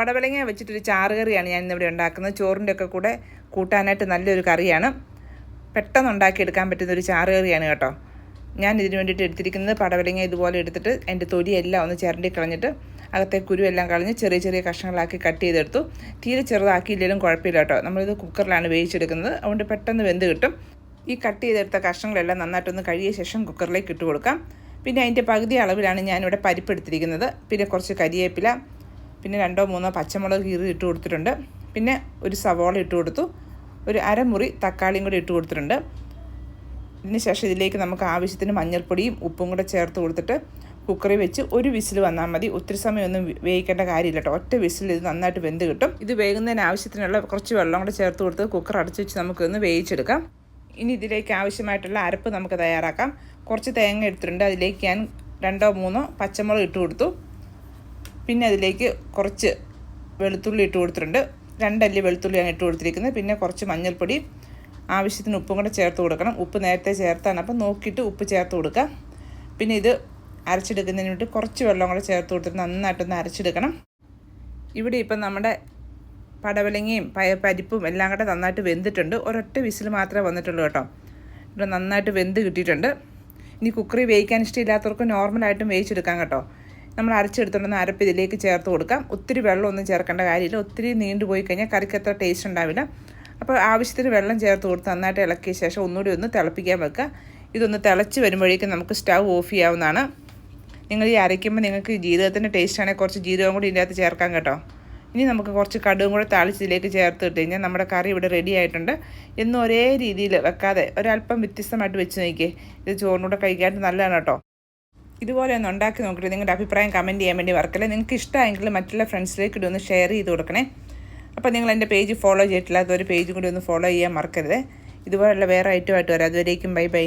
പടവലങ്ങ വെച്ചിട്ടൊരു ചാറ് കറിയാണ് ഞാൻ ഇന്നിവിടെ ഉണ്ടാക്കുന്നത്. ചോറിന്റെ ഒക്കെ കൂടെ കൂട്ടാനായിട്ട് നല്ലൊരു കറിയാണ്. പെട്ടെന്ന് ഉണ്ടാക്കിയെടുക്കാൻ പറ്റുന്ന ഒരു ചാറ് കറിയാണ് കേട്ടോ. ഞാൻ ഇതിന് വേണ്ടിയിട്ട് എടുത്തിരിക്കുന്നത് പടവലങ്ങ ഇതുപോലെ എടുത്തിട്ട് അതിന്റെ തൊലിയെല്ലാം ഒന്ന് ചിരണ്ടി കളഞ്ഞിട്ട് അകത്തെ കുരുവെല്ലാം കളഞ്ഞ് ചെറിയ ചെറിയ കഷ്ണങ്ങളാക്കി കട്ട് ചെയ്തെടുത്തു. തീരെ ചെറുതാക്കിയില്ലെങ്കിലും കുഴപ്പമില്ല കേട്ടോ. നമ്മളിത് കുക്കറിലാണ് വേവിച്ചെടുക്കുന്നത്. അതുകൊണ്ട് പെട്ടെന്ന് വെന്ത് കിട്ടും. ഈ കട്ട് ചെയ്തെടുത്ത കഷ്ണങ്ങളെല്ലാം നന്നായിട്ടൊന്ന് കഴിയ ശേഷം കുക്കറിലേക്ക് ഇട്ട് കൊടുക്കാം. പിന്നെ അതിന്റെ പകുതി അളവിലാണ് ഞാനിവിടെ പരിപ്പ് എടുത്തിരിക്കുന്നത്. പിന്നെ കുറച്ച് കരിവേപ്പില പിന്നെ രണ്ടോ മൂന്നോ പച്ചമുളക് കീറി ഇട്ട് കൊടുത്തിട്ടുണ്ട്. പിന്നെ ഒരു സവോള ഇട്ട് കൊടുത്തു. ഒരു അരമുറി തക്കാളിയും കൂടി ഇട്ട് കൊടുത്തിട്ടുണ്ട്. ഇതിന് ശേഷം ഇതിലേക്ക് നമുക്ക് ആവശ്യത്തിന് മഞ്ഞൾപ്പൊടിയും ഉപ്പും കൂടെ ചേർത്ത് കൊടുത്തിട്ട് കുക്കറിൽ വെച്ച് ഒരു വിസിൽ വന്നാൽ മതി. ഒത്തിരി സമയമൊന്നും വേവിക്കേണ്ട കാര്യമില്ല കേട്ടോ. ഒറ്റ വിസിൽ ഇത് നന്നായിട്ട് വെന്ത് കിട്ടും. ഇത് വേകുന്നതിന് ആവശ്യത്തിനുള്ള കുറച്ച് വെള്ളം കൂടെ ചേർത്ത് കൊടുത്ത് കുക്കർ അടച്ച് വെച്ച് നമുക്കൊന്ന് വേവിച്ചെടുക്കാം. ഇനി ഇതിലേക്ക് ആവശ്യമായിട്ടുള്ള അരപ്പ് നമുക്ക് തയ്യാറാക്കാം. കുറച്ച് തേങ്ങ എടുത്തിട്ടുണ്ട്. അതിലേക്ക് ഞാൻ രണ്ടോ മൂന്നോ പച്ചമുളക് ഇട്ട് കൊടുത്തു. പിന്നെ അതിലേക്ക് കുറച്ച് വെളുത്തുള്ളി ഇട്ട് കൊടുത്തിട്ടുണ്ട്. രണ്ടല്ലി വെളുത്തുള്ളിയാണ് ഇട്ട് കൊടുത്തിരിക്കുന്നത്. പിന്നെ കുറച്ച് മഞ്ഞൾപ്പൊടി ആവശ്യത്തിന് ഉപ്പും കൂടെ ചേർത്ത് കൊടുക്കണം. ഉപ്പ് നേരത്തെ ചേർത്താണ്. അപ്പം നോക്കിയിട്ട് ഉപ്പ് ചേർത്ത് കൊടുക്കുക പിന്നെ ഇത് അരച്ചെടുക്കുന്നതിന് വേണ്ടി കുറച്ച് വെള്ളം കൂടെ ചേർത്ത് കൊടുത്തിട്ട് നന്നായിട്ടൊന്ന് അരച്ചെടുക്കണം. ഇവിടെ ഇപ്പം നമ്മുടെ പടവലങ്ങയും പയ പരിപ്പും എല്ലാം കൂടെ നന്നായിട്ട് വെന്തിട്ടുണ്ട്. ഒരൊറ്റ വിസിൽ മാത്രമേ വന്നിട്ടുള്ളൂ കേട്ടോ. ഇവിടെ നന്നായിട്ട് വെന്ത് കിട്ടിയിട്ടുണ്ട്. ഇനി കുക്കറി വേവിക്കാൻ ഇഷ്ടമില്ലാത്തവർക്ക് നോർമലായിട്ടും വേവിച്ചെടുക്കാം കേട്ടോ. നമ്മൾ അരച്ചെടുത്തുകൊണ്ട് അരപ്പ് ഇതിലേക്ക് ചേർത്ത് കൊടുക്കാം. ഒത്തിരി വെള്ളമൊന്നും ചേർക്കേണ്ട കാര്യമില്ല. ഒത്തിരി നീണ്ടു പോയി കഴിഞ്ഞാൽ അത്ര ടേസ്റ്റ് ഉണ്ടാവില്ല. അപ്പോൾ ആവശ്യത്തിന് വെള്ളം ചേർത്ത് കൊടുത്ത് നന്നായിട്ട് ഇളക്കിയ ശേഷം ഒന്നുകൂടി ഒന്ന് തിളപ്പിക്കാൻ വെക്കുക. ഇതൊന്ന് തിളച്ച് വരുമ്പോഴേക്കും നമുക്ക് സ്റ്റൗ ഓഫ് ചെയ്യാവുന്നതാണ്. നിങ്ങൾ ഈ അരയ്ക്കുമ്പോൾ നിങ്ങൾക്ക് ജീരകത്തിന്റെ ടേസ്റ്റ് ആണെങ്കിൽ കുറച്ച് ജീരകം കൂടി ഇതിന്റെ അകത്ത് ചേർക്കാം കേട്ടോ. ഇനി നമുക്ക് കുറച്ച് കടുകും കൂടെ താളിച്ച് ഇതിലേക്ക് ചേർത്ത് ഇട്ട് കഴിഞ്ഞാൽ നമ്മുടെ കറി ഇവിടെ റെഡി ആയിട്ടുണ്ട്. എന്നും ഒരേ രീതിയിൽ വെക്കാതെ ഒരല്പം വ്യത്യസ്തമായിട്ട് വെച്ച് നോക്കിയേ. ഇത് ചോറിനൂടെ കഴിക്കാനായിട്ട് നല്ലതാണ് കേട്ടോ. ഇതുപോലെ ഒന്ന് ഉണ്ടാക്കി നോക്കിയിട്ട് നിങ്ങളുടെ അഭിപ്രായം കമന്റ് ചെയ്യാൻ വേണ്ടി വർക്കല്ലേ നിങ്ങൾക്ക് ഇഷ്ടമായെങ്കിൽ മറ്റുള്ള ഫ്രണ്ട്സിലേക്ക് ഇടൊന്ന് ഷെയർ ചെയ്ത് കൊടുക്കണേ. അപ്പോൾ നിങ്ങൾ എന്റെ പേജ് ഫോളോ ചെയ്തിട്ടില്ല. അതൊരു പേജും കൂടി ഒന്ന് ഫോളോ ചെയ്യാൻ മറക്കരുത്. ഇതുപോലുള്ള വേറെ ഐറ്റമായിട്ട് വരാം. അതുവരേക്കും ബൈ ബൈ